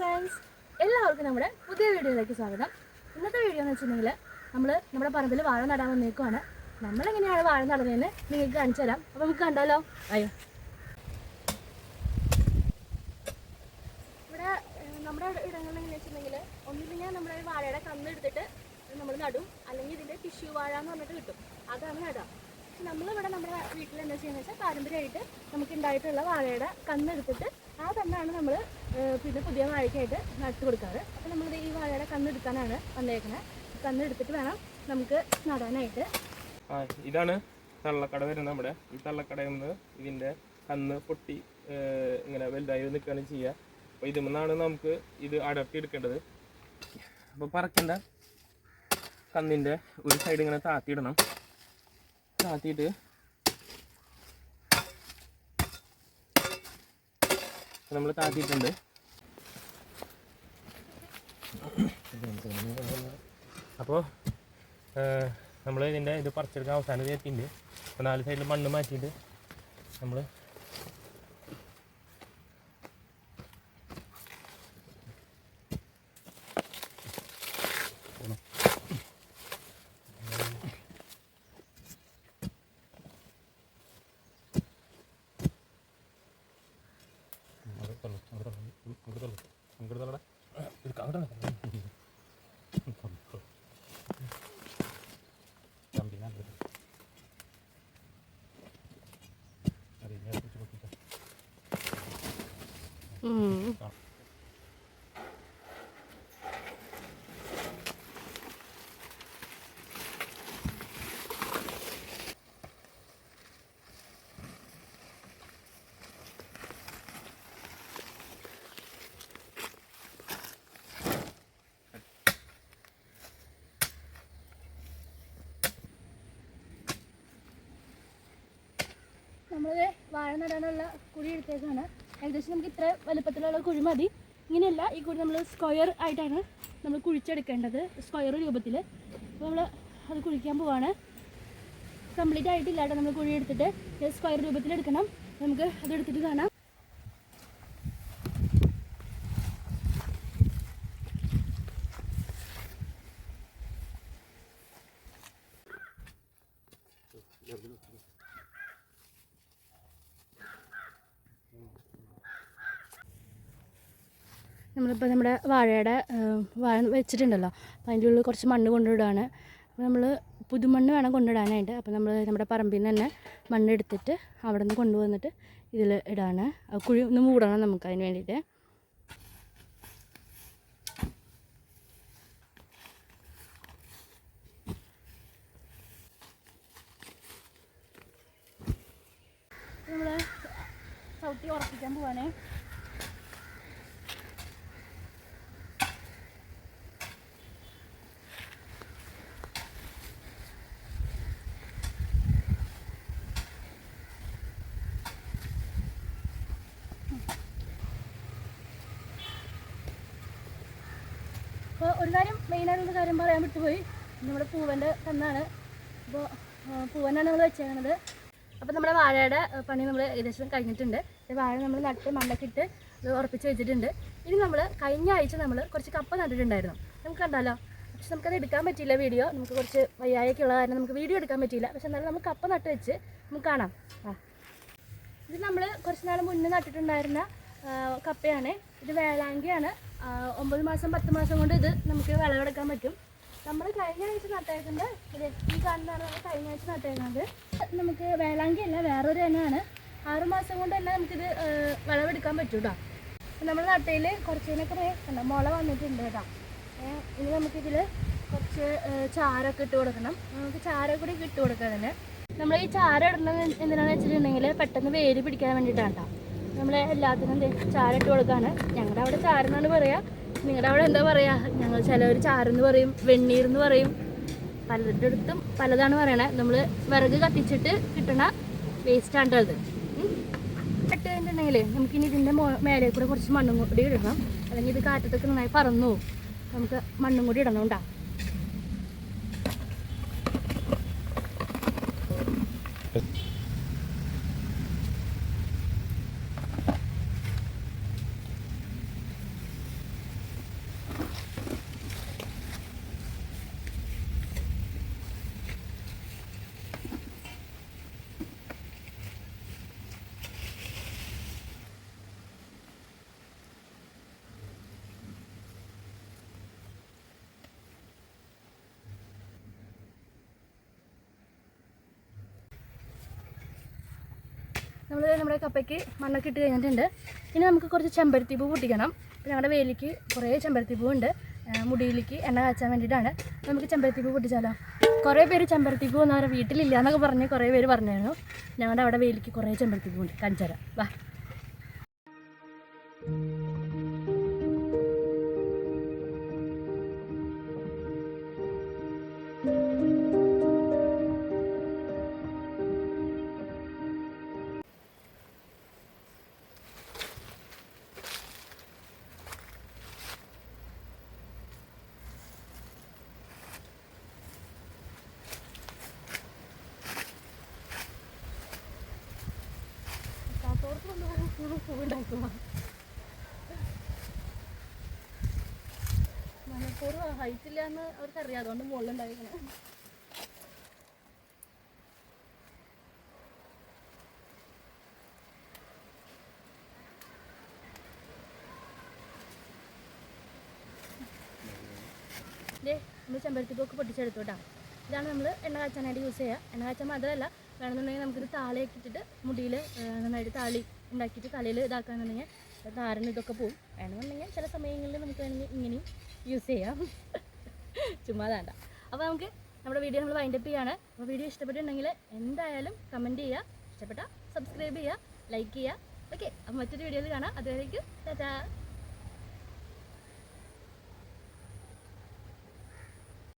Friends എല്ലാവർക്കും നമ്മുടെ പുതിയ വീഡിയോയിലേക്ക് സ്വാഗതം. ഇന്നത്തെ വീഡിയോ എന്ന് വെച്ചിട്ടുണ്ടെങ്കിൽ നമ്മൾ നമ്മുടെ പറമ്പിൽ വാഴ നടാൻ വന്നേക്കുവാണ്. നമ്മളെങ്ങനെയാണ് വാഴ നടുന്നതെന്ന് നിങ്ങൾക്ക് കാണിച്ചു തരാം. അപ്പോൾ നമുക്ക് കണ്ടാലോ? അയ്യോ. ഇവിടെ നമ്മുടെ ഇടങ്ങളിൽ എങ്ങനെയാണെന്ന് വെച്ചിട്ടുണ്ടെങ്കിൽ ഒന്നില്ലെങ്കിൽ നമ്മുടെ വാഴയുടെ കന്ന് എടുത്തിട്ട് നമ്മൾ നടും. അല്ലെങ്കിൽ ഇതിന്റെ ടിഷ്യൂ വാഴ എന്ന് പറഞ്ഞിട്ട് കിട്ടും. അതാണ് നടുക പക്ഷെ നമ്മളിവിടെ നമ്മുടെ വീട്ടിൽ എന്താ ചെയ്യുന്നത് വെച്ചാൽ പാരമ്പര്യമായിട്ട് നമുക്ക് ഉണ്ടായിട്ടുള്ള വാഴയുടെ കന്ന് എടുത്തിട്ട് ആ തന്നാണ് നമ്മൾ പിന്നെ പുതിയ വാഴയ്ക്കായിട്ട് നട്ടു കൊടുക്കാറ്. അപ്പോൾ നമ്മൾ ഈ വാഴയുടെ കന്ന് എടുക്കാനാണ് വന്നേക്കുന്നത് കന്ന് എടുത്തിട്ട് വേണം നമുക്ക് നടാനായിട്ട്. ആ ഇതാണ് തള്ളക്കട വരുന്നത് നമ്മുടെ. ഈ തള്ളക്കടയിൽ നിന്ന് ഇതിന്റെ കന്ന് പൊട്ടി ഇങ്ങനെ വലുതായി നിൽക്കുകയാണ് ചെയ്യുക. അപ്പോൾ ഇതിൽ നിന്നാണ് നമുക്ക് ഇത് അടർത്തി എടുക്കേണ്ടത്. അപ്പോൾ പറക്കേണ്ട. കന്നിന്റെ ഒരു സൈഡ് ഇങ്ങനെ താത്തിയിടണം. താത്തിയിട്ട് നമ്മൾ താത്തിയിട്ടുണ്ട്. അപ്പോൾ നമ്മൾ ഇതിന്റെ ഇത് പറിച്ചെടുക്കാൻ അവസാനം അപ്പോൾ നാല് സൈഡിൽ മണ്ണ് മാറ്റിയിട്ട് നമ്മൾ നമ്മൾ വാഴ നടാനുള്ള കുഴി എടുത്തേക്കാണ്. ഏകദേശം നമുക്ക് ഇത്ര വലുപ്പത്തിലുള്ള കുഴി മതി. ഇങ്ങനെയല്ല ഈ കുഴി നമ്മൾ സ്ക്വയർ ആയിട്ടാണ് നമ്മൾ കുഴിച്ചെടുക്കേണ്ടത് സ്ക്വയർ രൂപത്തിൽ അപ്പോൾ നമ്മൾ അത് കുഴിക്കാൻ പോവാണ്. കംപ്ലീറ്റ് ആയിട്ടില്ല കേട്ടോ നമ്മൾ കുഴി എടുത്തിട്ട് സ്ക്വയർ രൂപത്തിൽ എടുക്കണം നമുക്ക് അതെടുത്തിട്ട് കാണാം. നമ്മളിപ്പോൾ നമ്മുടെ വാഴയുടെ വാഴ വെച്ചിട്ടുണ്ടല്ലോ. അപ്പോൾ അതിന്റെ ഉള്ളിൽ കുറച്ച് മണ്ണ് കൊണ്ടിടുകയാണ് അപ്പോൾ നമ്മൾ പുതുമണ്ണ് വേണം കൊണ്ടിടാനായിട്ട് അപ്പോൾ നമ്മൾ നമ്മുടെ പറമ്പിൽ നിന്ന് തന്നെ മണ്ണ് എടുത്തിട്ട് അവിടെ നിന്ന് കൊണ്ടുവന്നിട്ട് ഇതിൽ ഇടാണ്. കുഴി ഒന്ന് മൂടണം നമുക്ക് അതിന് വേണ്ടിയിട്ട്. നമ്മൾ ചവിട്ടി ഉറപ്പിക്കാൻ പോവാണേ. അപ്പോൾ ഒരു കാര്യം മെയിനായിട്ടുള്ള കാര്യം പറയാൻ വിട്ടുപോയി. നമ്മുടെ പൂവന്റെ കന്നാണ് അപ്പോൾ പൂവനാണ് നമ്മൾ വെച്ചേക്കണത്. അപ്പോൾ നമ്മുടെ വാഴയുടെ പണി നമ്മൾ ഏകദേശം കഴിഞ്ഞിട്ടുണ്ട്. വാഴ നമ്മൾ നട്ട് മണ്ടക്കിട്ട് ഉറപ്പിച്ച് വെച്ചിട്ടുണ്ട്. ഇനി നമ്മൾ കഴിഞ്ഞ ആഴ്ച നമ്മൾ കുറച്ച് കപ്പ നട്ടിട്ടുണ്ടായിരുന്നു. നമുക്ക് കണ്ടാലോ? പക്ഷെ നമുക്കത് എടുക്കാൻ പറ്റിയില്ല വീഡിയോ. നമുക്ക് കുറച്ച് വയ്യായൊക്കെ ഉള്ള കാരണം നമുക്ക് വീഡിയോ എടുക്കാൻ പറ്റിയില്ല. പക്ഷെ എന്നാലും നമ്മൾ കപ്പ നട്ട് വെച്ച് നമുക്ക് കാണാം. ആ. ഇത് നമ്മൾ കുറച്ച് നാൾ മുന്നേ നട്ടിട്ടുണ്ടായിരുന്ന കപ്പയാണ്. ഇത് വേളാങ്കിയാണ്. ഒമ്പത് മാസം പത്ത് മാസം കൊണ്ട് ഇത് നമുക്ക് വിളവെടുക്കാൻ പറ്റും. നമ്മൾ കഴിഞ്ഞ ആഴ്ച നട്ടേക്കുന്നത് ഇത് ഈ കാണുന്നതാണ് നമ്മൾ കഴിഞ്ഞ ആഴ്ച നട്ടേക്കുന്നത് നമുക്ക് വേളാങ്കി അല്ല വേറൊരു തന്നെയാണ് ആറ് മാസം കൊണ്ട് തന്നെ നമുക്കിത് വിളവെടുക്കാൻ പറ്റും കേട്ടോ നമ്മൾ നട്ടയിൽ കുറച്ചതിനൊക്കെ കണ്ട മുള വന്നിട്ടുണ്ട് കേട്ടോ. ഇനി നമുക്കിതിൽ കുറച്ച് ചാരൊക്കെ ഇട്ട് കൊടുക്കണം. നമുക്ക് ചാരം കൂടി ഇട്ട് കൊടുക്കുക തന്നെ നമ്മൾ ഈ ചാരം ഇടുന്നത് എന്തിനാണെന്ന് വെച്ചിട്ടുണ്ടെങ്കിൽ പെട്ടെന്ന് വേര് പിടിക്കാൻ വേണ്ടിയിട്ടാണ് കേട്ടോ നമ്മൾ എല്ലാത്തിനും ദേ ചാരം ഇട്ട് കൊടുക്കാണ്. ഞങ്ങളുടെ അവിടെ ചാരെന്നാണ് പറയുക നിങ്ങളുടെ അവിടെ എന്താ പറയാ? ഞങ്ങൾ ചിലവർ ചാരെന്ന് പറയും വെണ്ണീർന്ന് പറയും. പലരുടെ അടുത്തും പലതാണ് പറയണത് നമ്മൾ വിറക് കത്തിച്ചിട്ട് കിട്ടണ വേസ്റ്റാണ് അത്. ഇട്ട് കഴിഞ്ഞിട്ടുണ്ടെങ്കിൽ നമുക്കിനി ഇതിന്റെ മേലെ കൂടെ കുറച്ച് മണ്ണും കൂടി ഇടണം. അല്ലെങ്കിൽ ഇത് കാറ്റത്തൊക്കെ നന്നായി പറന്നു നമുക്ക് മണ്ണും കൂടി ഇടണം കേട്ടോ നമ്മൾ നമ്മുടെ കപ്പയ്ക്ക് മണ്ണൊക്കെ ഇട്ട് കഴിഞ്ഞിട്ടുണ്ട്. ഇനി നമുക്ക് കുറച്ച് ചെമ്പരത്തി പൂ പൊട്ടിക്കണം. ഇപ്പം ഞങ്ങളുടെ വേലിക്ക് കുറേ ചെമ്പരത്തി പൂവുണ്ട് മുടിയിലേക്ക് എണ്ണ കാച്ചാൻ വേണ്ടിയിട്ടാണ്. നമുക്ക് ചെമ്പരത്തി പൂ പൊട്ടിച്ചാലോ? കുറേ പേര് ചെമ്പരത്തി പൂ എന്ന് പറഞ്ഞാൽ വീട്ടിലില്ല എന്നൊക്കെ പറഞ്ഞ് കുറേ പേര് പറഞ്ഞായിരുന്നു ഞങ്ങളുടെ അവിടെ വേലിക്ക് കുറേ ചെമ്പരത്തി പൂ ഉണ്ട്. കാണിച്ചു തരാം വാ. മലപ്പൂർ ഹൈറ്റ് ഇല്ല എന്ന് അവർക്കറിയാം. അതുകൊണ്ട് മുകളിലുണ്ടായിരിക്കണം. നമ്മൾ ചെമ്പരത്തി പൂക്ക് പൊട്ടിച്ചെടുത്തു കേട്ടോ. ഇതാണ് നമ്മൾ എണ്ണ കാച്ചാനായിട്ട് യൂസ് ചെയ്യുക. എണ്ണ കാച്ചാൻ മാത്രമല്ല വേണമെന്നുണ്ടെങ്കിൽ നമുക്കിത് താളിയൊക്കെ ഇട്ടിട്ട് മുടിയിൽ നന്നായിട്ട് താളി ഉണ്ടാക്കിയിട്ട് തലയിൽ ഇതാക്കുകയാണെന്നുണ്ടെങ്കിൽ താരന് ഇതൊക്കെ പോവും. വേണമെന്നുണ്ടെങ്കിൽ ചില സമയങ്ങളിൽ നമുക്ക് വേണമെങ്കിൽ ഇങ്ങനെയും യൂസ് ചെയ്യാം. ചുമ്മാ വേണ്ട. അപ്പോൾ നമുക്ക് നമ്മുടെ വീഡിയോ നമ്മൾ വൈൻഡപ്പ് ചെയ്യാണ്. അപ്പോൾ വീഡിയോ ഇഷ്ടപ്പെട്ടിട്ടുണ്ടെങ്കിൽ എന്തായാലും കമന്റ് ചെയ്യുക. ഇഷ്ടപ്പെട്ടാൽ സബ്സ്ക്രൈബ് ചെയ്യുക ലൈക്ക് ചെയ്യുക. ഓക്കെ അപ്പോൾ മറ്റൊരു വീഡിയോയിൽ കാണാം. അതുവരേക്കും ടാറ്റാ.